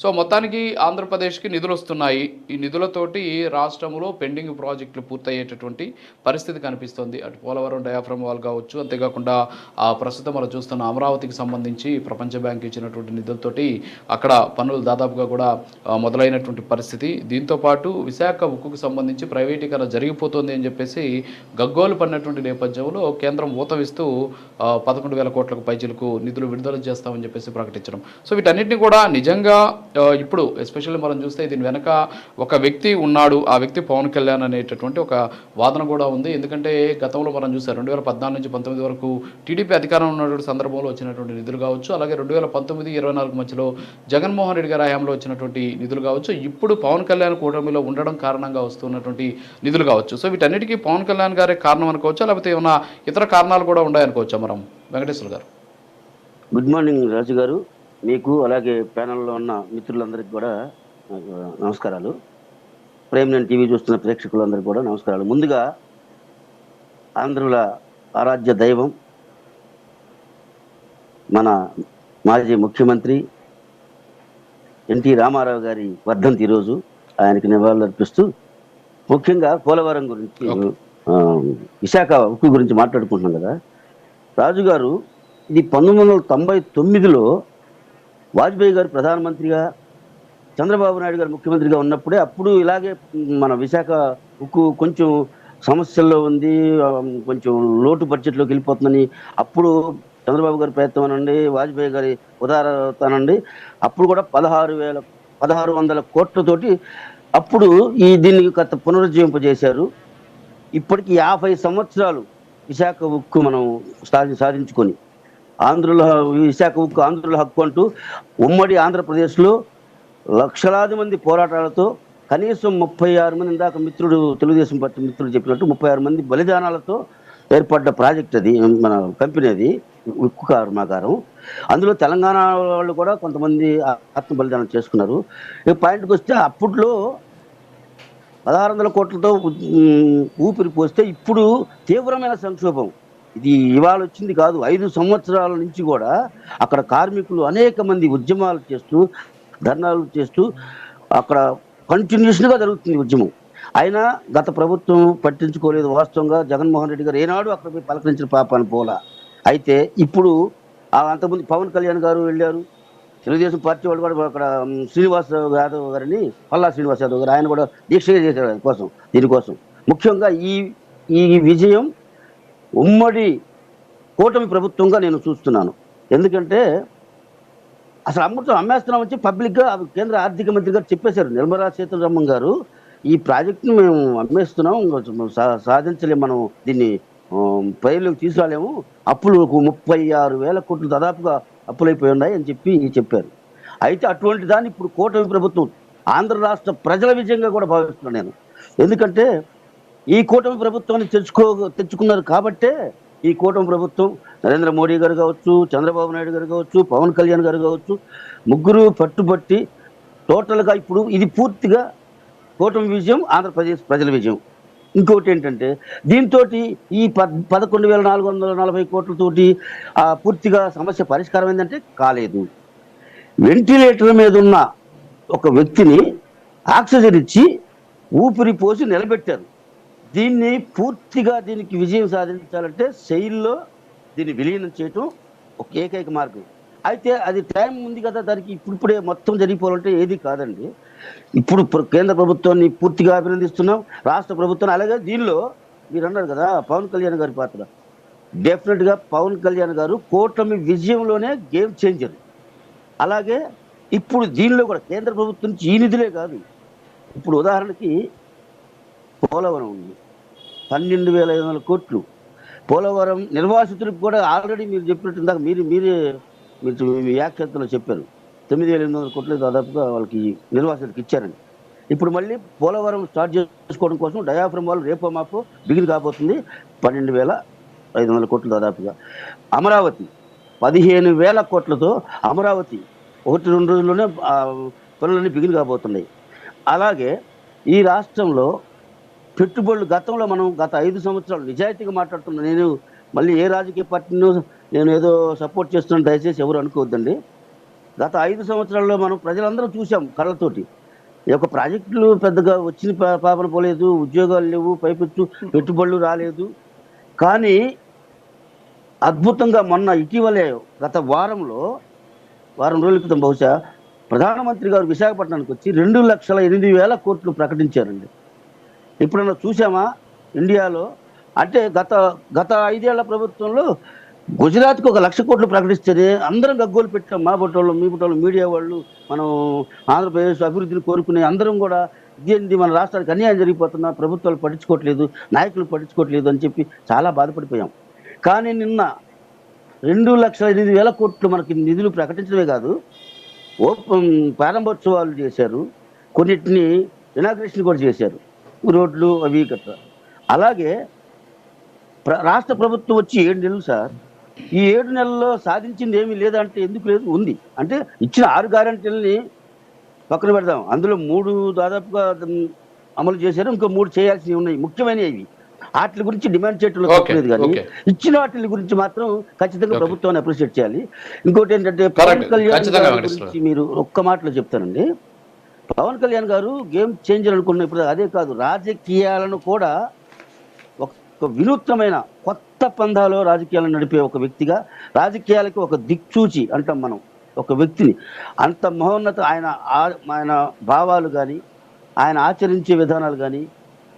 So మొత్తానికి ఆంధ్రప్రదేశ్కి నిధులు వస్తున్నాయి. ఈ నిధులతోటి రాష్ట్రంలో పెండింగ్ ప్రాజెక్టులు పూర్తయ్యేటటువంటి పరిస్థితి కనిపిస్తుంది. అటు పోలవరం డయాఫ్రమ్ వాల్ కావచ్చు అంతేకాకుండా ఆ ప్రస్తుతం మనం చూస్తున్న అమరావతికి సంబంధించి ప్రపంచ బ్యాంక్ ఇచ్చినటువంటి నిధులతోటి అక్కడ పనులు దాదాపుగా కూడా మొదలైనటువంటి పరిస్థితి. దీంతో పాటు విశాఖ ఉక్కుకు సంబంధించి ప్రైవేటీకరణ జరిగిపోతుంది అని చెప్పేసి గగ్గోలు పడినటువంటి నేపథ్యంలో కేంద్రం ఊతమిస్తూ పదకొండు వేల కోట్లకు పైచీలకు నిధులు విడుదల చేస్తామని చెప్పేసి ప్రకటించడం. సో వీటన్నిటిని కూడా నిజంగా ఇప్పుడు ఎస్పెషల్లీ మనం చూస్తే దీని వెనక ఒక వ్యక్తి ఉన్నాడు ఆ వ్యక్తి పవన్ కళ్యాణ్ అనేటటువంటి ఒక వాదన కూడా ఉంది. ఎందుకంటే గతంలో మనం చూసాం రెండు వేల పద్నాలుగు నుంచి పంతొమ్మిది వరకు టీడీపీ అధికారం ఉన్నటువంటి సందర్భంలో వచ్చినటువంటి నిధులు కావచ్చు అలాగే రెండు వేల పంతొమ్మిది ఇరవై నాలుగు మధ్యలో జగన్మోహన్ రెడ్డి గారి హయాంలో వచ్చినటువంటి నిధులు కావచ్చు ఇప్పుడు పవన్ కళ్యాణ్ కూటమిలో ఉండడం కారణంగా వస్తున్నటువంటి నిధులు కావచ్చు. సో వీటన్నిటికీ పవన్ కళ్యాణ్ గారే కారణం అనుకోవచ్చా? లేకపోతే ఏమైనా ఇతర కారణాలు కూడా ఉన్నాయనుకోవచ్చా మనం? వెంకటేశ్వర గారు. గుడ్ మార్నింగ్ రాజు గారు. మీకు అలాగే ప్యానల్లో ఉన్న మిత్రులందరికీ కూడా నమస్కారాలు. ప్రేమ్ నేను టీవీ చూస్తున్న ప్రేక్షకులందరికీ కూడా నమస్కారాలు. ముందుగా ఆంధ్రుల ఆరాధ్య దైవం మన మాజీ ముఖ్యమంత్రి ఎన్టీ రామారావు గారి వర్ధంతి ఈరోజు ఆయనకి నివాళులు అర్పిస్తూ ముఖ్యంగా పోలవరం గురించి విశాఖ ఉక్కు గురించి మాట్లాడుకుంటున్నాం కదా. రాజుగారు ఇది పంతొమ్మిది వందల తొంభై తొమ్మిదిలో వాజ్పేయి గారు ప్రధానమంత్రిగా చంద్రబాబు నాయుడు గారు ముఖ్యమంత్రిగా ఉన్నప్పుడే అప్పుడు ఇలాగే మన విశాఖ ఉక్కు కొంచెం సమస్యల్లో ఉంది కొంచెం లోటు బడ్జెట్లోకి వెళ్ళిపోతుందని అప్పుడు చంద్రబాబు గారి ప్రయత్నం అనండి వాజ్పేయి గారి ఉదారతనండి. అప్పుడు కూడా పదహారు వేల పదహారు వందల కోట్లతోటి అప్పుడు ఈ దీన్ని కొత్త పునరుజ్జీవింపజేశారు. ఇప్పటికి యాభై సంవత్సరాలు విశాఖ ఉక్కు మనం సాధి సాధించుకొని ఆంధ్రుల విశాఖ ఉక్కు ఆంధ్రుల హక్కు అంటూ ఉమ్మడి ఆంధ్రప్రదేశ్లో లక్షలాది మంది పోరాటాలతో కనీసం ముప్పై ఆరు మంది ఇందాక మిత్రుడు తెలుగుదేశం పార్టీ మిత్రుడు చెప్పినట్టు ముప్పై ఆరు మంది బలిదానాలతో ఏర్పడ్డ ప్రాజెక్ట్ అది మన కంపెనీ అది ఉక్కు కర్మాగారం అందులో తెలంగాణ వాళ్ళు కూడా కొంతమంది ఆత్మ బలిదానం చేసుకున్నారు. ఈ పాయింట్కి వస్తే అప్పట్లో పదహారు వందల కోట్లతో ఊపిరి పోస్తే ఇప్పుడు తీవ్రమైన సంక్షోభం. ఇది ఇవాళ వచ్చింది కాదు ఐదు సంవత్సరాల నుంచి కూడా అక్కడ కార్మికులు అనేక మంది ఉద్యమాలు చేస్తూ ధర్నాలు చేస్తూ అక్కడ కంటిన్యూషన్గా జరుగుతుంది ఉద్యమం. అయినా గత ప్రభుత్వం పట్టించుకోలేదు. వాస్తవంగా జగన్మోహన్ రెడ్డి గారు ఏనాడు అక్కడ పోయి పలకరించిన పాపాన్ని పోలా. అయితే ఇప్పుడు అంతకుముందు పవన్ కళ్యాణ్ గారు వెళ్ళారు. తెలుగుదేశం పార్టీ వాళ్ళు కూడా అక్కడ శ్రీనివాస్ యాదవ్ గారిని పల్లా శ్రీనివాస్ యాదవ్ గారు ఆయన కూడా దీక్షగా చేశారు కోసం దీనికోసం. ముఖ్యంగా ఈ ఈ విజయం ఉమ్మడి కూటమి ప్రభుత్వంగా నేను చూస్తున్నాను. ఎందుకంటే అసలు అమృతం అమ్మేస్తున్నాం వచ్చి పబ్లిక్గా కేంద్ర ఆర్థిక మంత్రి గారు చెప్పేశారు. నిర్మలా సీతారామన్ గారు ఈ ప్రాజెక్ట్ని మేము అమ్మేస్తున్నాం సాధించలేము మనం దీన్ని ఆ, తీసుకురాలేము. అప్పులు ముప్పై ఆరు వేల కోట్లు దాదాపుగా అప్పులైపోయి ఉన్నాయి అని చెప్పి చెప్పారు. అయితే అటువంటి దాన్ని ఇప్పుడు కూటమి ప్రభుత్వం ఆంధ్ర రాష్ట్ర ప్రజల విజయంగా కూడా భావిస్తున్నాను నేను. ఎందుకంటే ఈ కూటమి ప్రభుత్వాన్ని తెచ్చుకో తెచ్చుకున్నారు కాబట్టే ఈ కూటమి ప్రభుత్వం నరేంద్ర మోడీ గారు కావచ్చు చంద్రబాబు నాయుడు గారు కావచ్చు పవన్ కళ్యాణ్ గారు కావచ్చు ముగ్గురు పట్టుబట్టి టోటల్గా ఇప్పుడు ఇది పూర్తిగా కూటమి విజయం ఆంధ్రప్రదేశ్ ప్రజల విజయం. ఇంకోటి ఏంటంటే దీంతో ఈ పదకొండు వేల నాలుగు వందల నలభై కోట్లతోటి ఆ, పూర్తిగా సమస్య పరిష్కారం ఏంటంటే కాలేదు. వెంటిలేటర్ మీద ఉన్న ఒక వ్యక్తిని ఆక్సిజన్ ఇచ్చి ఊపిరి పోసి నిలబెట్టారు. దీన్ని పూర్తిగా దీనికి విజయం సాధించాలంటే శైలిలో దీన్ని విలీనం చేయటం ఒక ఏకైక మార్గం. అయితే అది టైం ఉంది కదా దానికి ఇప్పుడిప్పుడే మొత్తం జరిగిపోవాలంటే ఏది కాదండి. ఇప్పుడు కేంద్ర ప్రభుత్వాన్ని పూర్తిగా అభినందిస్తున్నాం రాష్ట్ర ప్రభుత్వాన్ని అలాగే దీనిలో మీరు అన్నారు కదా పవన్ కళ్యాణ్ గారి పాత్ర. డెఫినెట్గా పవన్ కళ్యాణ్ గారు కూటమి విజయంలోనే గేమ్ చేంజర్. అలాగే ఇప్పుడు దీనిలో కూడా కేంద్ర ప్రభుత్వం నుంచి ఈ నిధులే కాదు. ఇప్పుడు ఉదాహరణకి పోలవరం ఉంది. పన్నెండు వేల ఐదు వందల కోట్లు. పోలవరం నిర్వాసితులకు కూడా ఆల్రెడీ మీరు చెప్పినట్టు ఇందాక మీరు మీరే మీరు మీ వ్యాఖ్యాతలో చెప్పారు. తొమ్మిది వేల ఎనిమిది వందల కోట్లు దాదాపుగా వాళ్ళకి నిర్వాసితులకు ఇచ్చారండి ఇప్పుడు మళ్ళీ పోలవరం స్టార్ట్ చేసుకోవడం కోసం డయాఫ్రమ్ వాళ్ళు రేపో మాపో బిగిన్ కాబోతుంది. పన్నెండు వేల ఐదు వందల కోట్లు దాదాపుగా. అమరావతి పదిహేను వేల కోట్లతో అమరావతి ఒకటి రెండు రోజుల్లోనే పనులన్నీ బిగిన్ కాబోతున్నాయి. అలాగే ఈ రాష్ట్రంలో పెట్టుబడులు గతంలో మనం గత ఐదు సంవత్సరాలు నిజాయితీగా మాట్లాడుతున్నాను నేను మళ్ళీ ఏ రాజకీయ పార్టీను నేను ఏదో సపోర్ట్ చేస్తున్నాను దయచేసి ఎవరు అనుకోవద్దండి. గత ఐదు సంవత్సరాల్లో మనం ప్రజలందరం చూసాం కళ్ళతోటి. ఈ యొక్క ప్రాజెక్టులు పెద్దగా వచ్చిన పా- పాపన పోలేదు ఉద్యోగాలు లేవు పైపెచ్చు పెట్టుబడులు రాలేదు. కానీ అద్భుతంగా మొన్న ఇటీవలే గత వారంలో వారం రోజుల క్రితం బహుశా ప్రధానమంత్రి గారు విశాఖపట్నానికి వచ్చి రెండు లక్షల ఎనిమిది వేల కోట్లు ప్రకటించారండి. ఎప్పుడన్నా చూసామా ఇండియాలో? అంటే గత గత ఐదేళ్ళ ప్రభుత్వంలో గుజరాత్కి ఒక లక్ష కోట్లు ప్రకటిస్తేనే అందరం గగ్గోలు పెట్టాం. మా బొట్టోళ్ళు మీ బొట్టోళ్ళు మీడియా వాళ్ళు మనం ఆంధ్రప్రదేశ్ అభివృద్ధిని కోరుకునే అందరం కూడా ఇదేంటి మన రాష్ట్రానికి అన్యాయం జరిగిపోతున్నా ప్రభుత్వాలు పట్టించుకోవట్లేదు నాయకులు పట్టించుకోవట్లేదు అని చెప్పి చాలా బాధపడిపోయాం. కానీ నిన్న రెండు లక్షల ఎనిమిది వేల కోట్లు మనకి నిధులు ప్రకటించడమే కాదు ఓపెన్ ప్రారంభోత్సవాలు చేశారు. కొన్నిటిని ఇనాగ్రేషన్ కూడా చేశారు. రోడ్లు అవి గట్రా అలాగే రాష్ట్ర ప్రభుత్వం వచ్చి ఏడు నెలలు సార్ ఈ ఏడు నెలల్లో సాధించింది ఏమీ లేదంటే ఎందుకు లేదు ఉంది అంటే ఇచ్చిన ఆరు గ్యారంటీలని పక్కన పెడదాం అందులో మూడు దాదాపుగా అమలు చేశారు ఇంకో మూడు చేయాల్సినవి ఉన్నాయి ముఖ్యమైనవి ఇవి వాటి గురించి డిమాండ్ చేయటంలో తప్పలేదు కానీ. ఇచ్చిన వాటి గురించి మాత్రం ఖచ్చితంగా. ప్రభుత్వాన్ని అప్రిషియేట్ చేయాలి ఇంకోటి ఏంటంటే పవన్. కళ్యాణ్. గురించి మీరు ఒక్క మాటలో చెప్తానండి పవన్ కళ్యాణ్ గారు గేమ్ చేంజర్ అనుకున్న ఇప్పుడు అదే కాదు రాజకీయాలను కూడా ఒక వినూత్నమైన కొత్త పంధాలో రాజకీయాలను నడిపే ఒక వ్యక్తిగా రాజకీయాలకి ఒక దిక్చూచి అంటాం మనం ఒక వ్యక్తిని. అంత మహోన్నత ఆయన ఆ- ఆయన భావాలు కానీ ఆయన ఆచరించే విధానాలు కానీ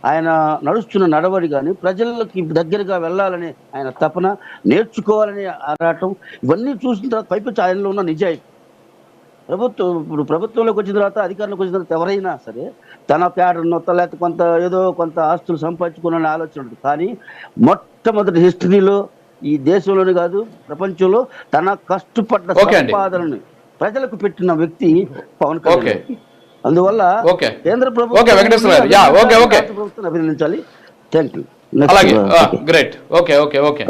ఆయన నడుస్తున్న నడవడి కానీ ప్రజలకి దగ్గరగా వెళ్ళాలనే ఆయన తపన నేర్చుకోవాలనే ఆరాటం ఇవన్నీ చూసిన తర్వాత పైపించి ఆయనలో ఉన్న నిజాయితీ. ప్రభుత్వం ఇప్పుడు ప్రభుత్వంలోకి వచ్చిన తర్వాత అధికారంలోకి వచ్చిన తర్వాత ఎవరైనా సరే తన ప్యాడర్నో లేకపోతే కొంత ఏదో కొంత ఆస్తులు సంపాదించుకోవాలనే ఆలోచన ఉంటుంది. కానీ మొట్టమొదటి హిస్టరీలో ఈ దేశంలోనే కాదు ప్రపంచంలో తన కష్టపడ్డ. సంపాదనని ప్రజలకు పెట్టిన వ్యక్తి పవన్. కళ్యాణ్. అందువల్ల కేంద్ర ప్రభుత్వాన్ని అభినందించాలి. థ్యాంక్ యూ అలాగే. Great okay okay okay.